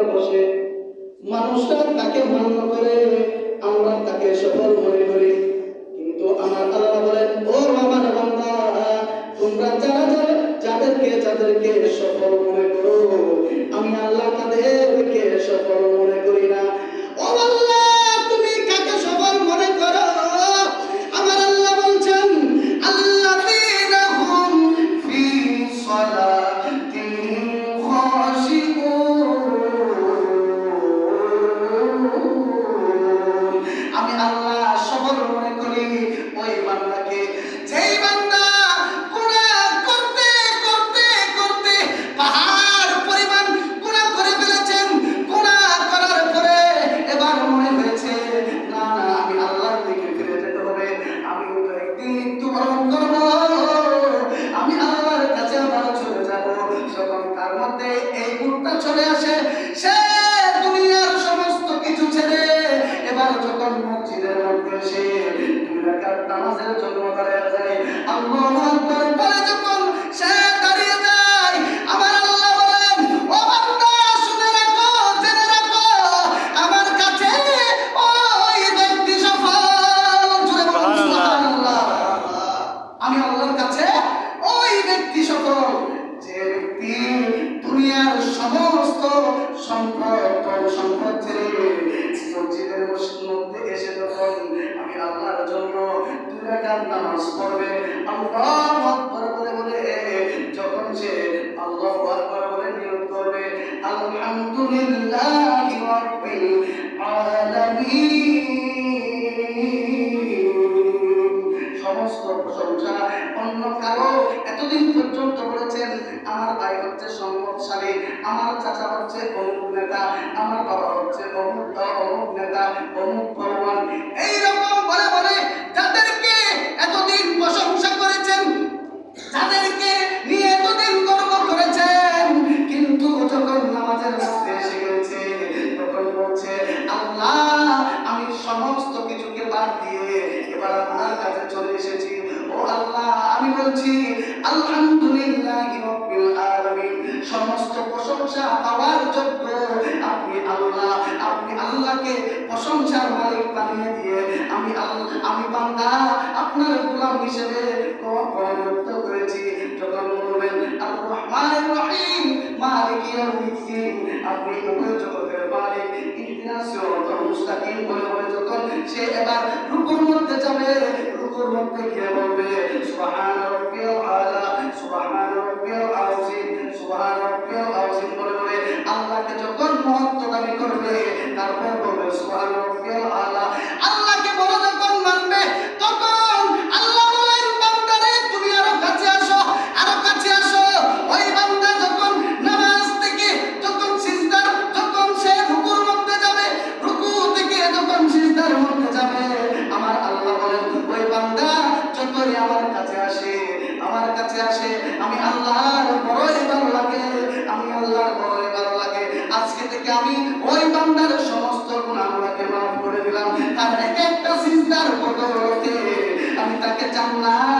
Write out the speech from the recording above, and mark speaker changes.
Speaker 1: Chair বসে মানুষরা তাকে মান্য করে আমরা তাকে সফল মনে করি। নামাজের জন্য দাঁড়িয়ে যায় আল্লাহু আকবার বলে যখন সে দাঁড়িয়ে যায় আমার আল্লাহ বলেন ও বান্দা শুনে রাখো জেনে রাখো আমার কাছে ওই ব্যক্তি সফল। জোরে বলুন সুবহানাল্লাহ। আমি আল্লাহর কাছে ওই ব্যক্তি সফল। নামাজ পড়বে বলে যখন সে আল্লাহু করবে, আলহামদুলিল্লাহি সমস্ত অন্য কারও এতদিন পর্যন্ত বলেছেন, আমার ভাই হচ্ছে সম্পদশালী, আমার চাচা হচ্ছে অমুক নেতা, আমার বাবা হচ্ছে অমুক অমুক নেতা, অমুক ভগবান। এইরকম সমস্ত কিছুকে বাদ দিয়ে এবার আপনার কাছে চলে এসেছি। ও আল্লাহ, আমি বলছি, আলহামদুলিল্লাহ সমস্ত প্রশংসা পাওয়ার যোগ্য আপনি আল্লাহ। আপনি আল্লাহকে প্রশংসার মালিক বানিয়ে দিয়ে আমি আমি আপনার গোলাম হিসেবে করেছি। যখন বলবেন আর রহিম, মালিক আপনি উভয় জগতের মালিক মুস্তাকিম বলে সে এবার রুকুর মধ্যে যাবে রুকুর মধ্যে গিয়ে বলবে সুবহান আমার কাছে আসে, আমার কাছে আসে। আমি আল্লাহর বড়ই ভালো লাগে, আমি আল্লাহর বড়ই ভালো লাগে। আজকে থেকে আমি ওই বান্দার সমস্ত গুনাহগুলোকে মাফ করে দিলাম। তার এক একটা সিজদার বদলতে আমি তাকে জান্নাত